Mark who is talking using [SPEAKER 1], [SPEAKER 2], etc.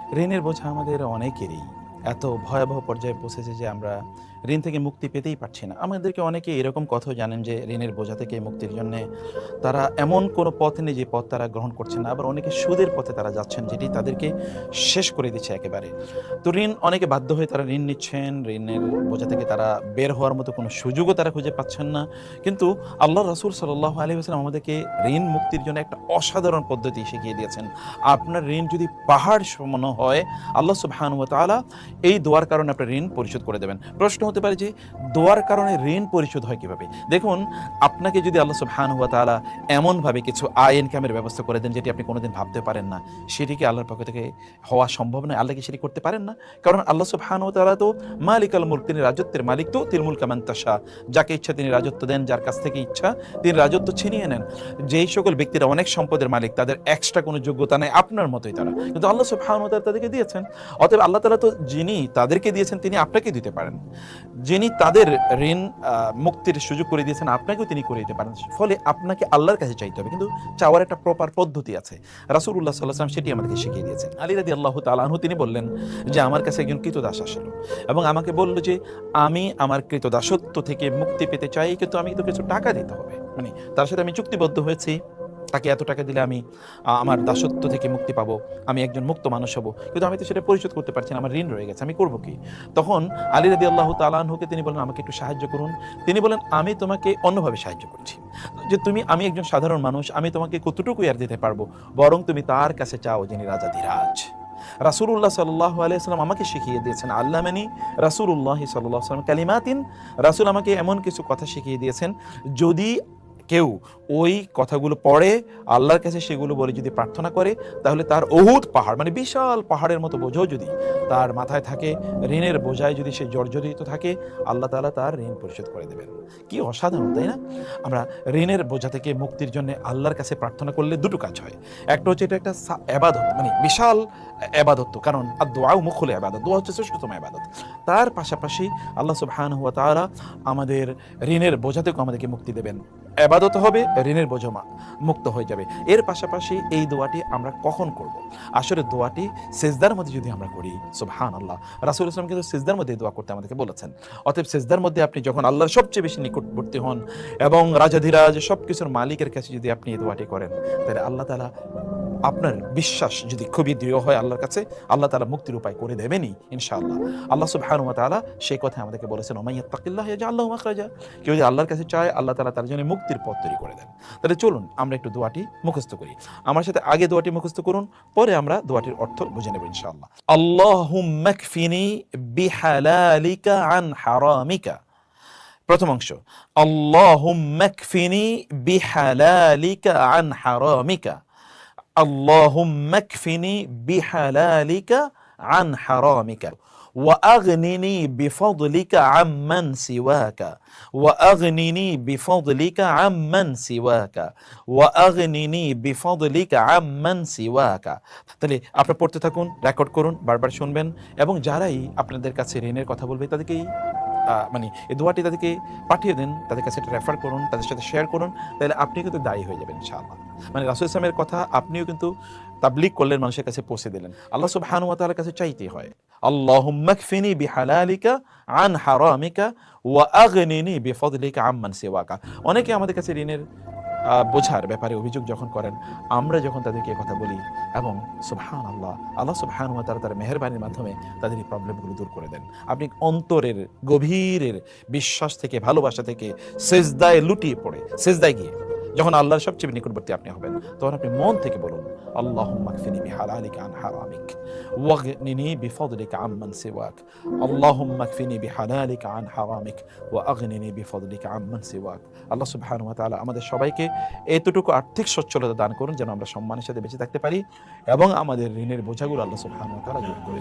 [SPEAKER 1] ঋণের বোঝা আমাদের অনেকেরই। এত ভয়াবহ পর্যায়ে পৌঁছেছে যে আমরা ঋণ থেকে মুক্তি পেতেই পারছি না। আমাদেরকে অনেকে এরকম কথাও জানেন যে ঋণের বোঝা থেকে মুক্তির জন্য তারা এমন কোনো পথ নেই যে পথ তারা গ্রহণ করছে না। আবার অনেকে সুদের পথে তারা যাচ্ছেন যেটি তাদেরকে শেষ করে দিচ্ছে একেবারে। তো ঋণ, অনেকে বাধ্য হয়ে তারা ঋণ নিচ্ছেন। ঋণের বোঝা থেকে তারা বের হওয়ার মতো কোনো সুযোগও তারা খুঁজে পাচ্ছেন না। কিন্তু আল্লাহ রসুল সাল্লাহ আলী আসলাম আমাদেরকে ঋণ মুক্তির জন্য একটা অসাধারণ পদ্ধতি শিখিয়ে দিয়েছেন। আপনার ঋণ যদি পাহাড় সমান হয়, আল্লাহ সুবহানুয়া তাআলা এই দোয়ার কারণে আপনার ঋণ পরিশোধ করে দেবেন। প্রশ্ন হতে পারে যে দোয়ার কারণে ঋণ পরিশোধ হয় কীভাবে? দেখুন, আপনাকে যদি আল্লাহ সুবহানুয়া তাআলা এমনভাবে কিছু আয় ইনকামের ব্যবস্থা করে দেন যেটি আপনি কোনোদিন ভাবতে পারেন না সেটি কি আল্লাহর পক্ষ থেকে হওয়া সম্ভব নয়। আল্লাহকে সেটি করতে পারেন না। কারণ আল্লাহ সুবহানুয়া তাআলা তো মালিক আল মুলক, তিনি রাজত্বের মালিক তো তিলমুল কামান তাশা। যাকে ইচ্ছা তিনি রাজত্ব দেন, যার কাছ থেকে ইচ্ছা তিনি রাজত্ব ছিনিয়ে নেন। যেই সকল ব্যক্তিরা অনেক সম্পদের মালিক, তাদের এক্সট্রা কোনো যোগ্যতা নেই আপনার মতোই তারা। কিন্তু আল্লাহ সুবহানাহু ওয়া তাআলা তাদেরকে দিয়েছেন। অতএব আল্লাহ তাআলা তো যিনি তাদেরকে দিয়েছেন, তিনি আপনাকে দিতে পারেন। যিনি তাদের ঋণ মুক্তির সুযোগ করে দিয়েছেন, আপনাকেও তিনি করে দিতে পারেন। ফলে আপনাকে আল্লাহর কাছে চাইতে হবে। কিন্তু চাওয়ার একটা প্রপার পদ্ধতি আছে। আলাইহি ওয়াসাল্লাম সেটি আমাদেরকে শিখিয়ে দিয়েছেন। আলী রাদিয়াল্লাহু তাআলা আনহু তিনি বললেন যে, আমার কাছে একজন কৃতদাস আসলো এবং আমাকে বলল যে, আমি আমার কৃতদাসত্ব থেকে মুক্তি পেতে চাই, কিন্তু আমি কিন্তু কিছু টাকা দিতে হবে। মানে তার সাথে আমি চুক্তিবদ্ধ হয়েছি। তাকে এত টাকা দিলে আমি আমার দাসত্ব থেকে মুক্তি পাবো, আমি একজন মুক্ত মানুষ হব। কিন্তু আমি তো সেটা পরিশোধ করতে পারছি না, আমার ঋণ রয়ে গেছে, আমি করব কি? তখন আলী রাদি আল্লাহ তালাহুকে তিনি বলেন, আমাকে একটু সাহায্য করুন। তিনি বলেন, আমি তোমাকে অন্যভাবে সাহায্য করছি। যে তুমি, আমি একজন সাধারণ মানুষ, আমি তোমাকে কতটুকু আর দিতে পারব? বরং তুমি তার কাছে চাও যিনি রাজা ধীরাজ রাসুল্লাহ সাল্লাহ আলাইসাল্লাম আমাকে শিখিয়ে দিয়েছেন আল্লাহ মানি রাসুল্লাহ সাল্লাহ সাল্লাম কালিমাতিন। রাসুল আমাকে এমন কিছু কথা শিখিয়ে দিয়েছেন, যদি কেউ ওই কথাগুলো পড়ে আল্লাহর কাছে সেগুলো বলে যদি প্রার্থনা করে তাহলে তার অহুত পাহাড় মানে বিশাল পাহাড়ের মতো বোঝাও যদি তার মাথায় থাকে ঋণের বোঝায় যদি সে জর্জরিত থাকে আল্লাহ তালা তার ঋণ পরিশোধ করে দেবেন। কি অসাধারণ তাই না? আমরা ঋণের বোঝা থেকে মুক্তির জন্য আল্লাহর কাছে প্রার্থনা করলে দুটো কাজ হয়। একটা হচ্ছে এটা একটা এবাদত মানে বিশাল এবাদত তো, কারণ আর দোয়াও মুখলে এবাদত দোয়া হচ্ছে শ্রেষ্ঠতম এবাদত তার পাশাপাশি আল্লাহ সুবহানাহু ওয়া তাআলা আমাদের ঋণের বোঝা থেকেও আমাদেরকে মুক্তি দেবেন। এবাদত হবে, ঋণের বোঝা মা- মুক্ত হয়ে যাবে। এর পাশাপাশি এই দোয়াটি আমরা কখন করব? আসলে দোয়াটি সেজদার মধ্যে যদি আমরা করি সুবহান আল্লাহ রাসুল ইসলাম কিন্তু সেজদার মধ্যে দোয়া করতে আমাদেরকে বলেছেন। অতএব সেজদার মধ্যে আপনি যখন আল্লাহর সবচেয়ে বেশি নিকটবর্তী হন এবং রাজাধিরাজ সব কিছুর মালিকের কাছে যদি আপনি এই দোয়াটি করেন, তাহলে আল্লাহ তালা আপনার বিশ্বাস যদি খুবই দৃঢ় হয় আল্লাহর কাছে, আল্লাহ তালা মুক্তির উপায় করে দেবেনই, ইনশাআল্লাহ। আল্লাহ সুবহানুয়া তাআলা সেই কথা আমাদেরকে বলেছেন ওমাইয়াত্তাকিল্লাহ ইয়াজআল্লাহু মাখরাজা। কেউ যদি আল্লাহর কাছে চায়, আল্লাহ তাআলা তার জন্য মুক্তির পথ তৈরি করে দেন। তাহলে চলুন, আমরা একটু দোয়াটি মুখস্থ করি। আমার সাথে আগে দোয়াটি মুখস্থ করুন, পরে আমরা দোয়াটির অর্থ বুঝে নেব আল্লাহুম্মাকফিনি বিহালালিকা আন হারামিকা। প্রথম অংশ আল্লাহুম্মাকফিনি বিহালালিকা আন হারামিকা। আল্লাহুম্মাকফিনি বিহালালিকা আন হারামিকা। ওয়াগনিনি বিফদলিকা আম্মান সিওয়াকা ওয়াগনিনি বিফদলিকা আম্মান সিওয়াকা ওয়াগনিনি বিফদলিকা আম্মান সিওয়াকা তাহলে আপনারা পড়তে থাকুন রেকর্ড করুন, বারবার শুনবেন, এবং যারাই আপনাদের কাছে ঋণের কথা বলবে তাদেরকে মানে এই দোয়াটি তাদেরকে পাঠিয়ে দেন, তাদের কাছে এটা রেফার করুন, তাদের সাথে শেয়ার করুন, তাহলে আপনি কিন্তু দায়ী হয়ে যাবেন ইনশাআল্লাহ। মানে রাসুল ইসলামের কথা আপনিও কিন্তু তাবলিক করলেন, মানুষের কাছে পৌঁছে দিলেন। আল্লাহ সব ওয়া তাআলার কাছে চাইতে হয়, আল্লাহুম্মা কফিনি বিহালালিকা আন হারামিকা ওয়া আগনিনি বিফদলিকা আম্মান সিওয়াকা। অনেকে আমাদের কাছে ঋণের বোঝার ব্যাপারে অভিযোগ যখন করেন, আমরা যখন তাদেরকে কথা বলি এবং সুবহান আল্লাহ আল্লাহ সুবহান তারা তার মেহরবানির মাধ্যমে তাদের এই প্রবলেমগুলো দূর করে দেন। আপনি অন্তরের, গভীরের বিশ্বাস থেকে, ভালোবাসা থেকে সেজদায় লুটিয়ে পড়ে, সেজদায় গিয়ে। যখন আল্লাহর সবচেয়ে নিকটবর্তী আপনি হবেন, তখন আপনি মন থেকে বলুন, আল্লাহুম্মা কফিনি বিহালালিকা আন হারামিক, ওয়াগনিনি বিফদলিকা আম্মান সিওয়াক, আল্লাহুম্মা কফিনি বিহালালিকা আন হারামিক ওয়া আগনিনি বিফদলিকা আম্মান সিওয়াক। আল্লাহ সুবহানাহু ওয়া তাআলা আমাদের সবাইকে এতটুকু আর্থিক সচ্ছলতা দান করুন যেন আমরা সম্মানের সাথে বেঁচে থাকতে পারি এবং আমাদের ঋণের বোঝাগুলো আল্লাহ সুবহানাহু ওয়া তাআলা দূর করে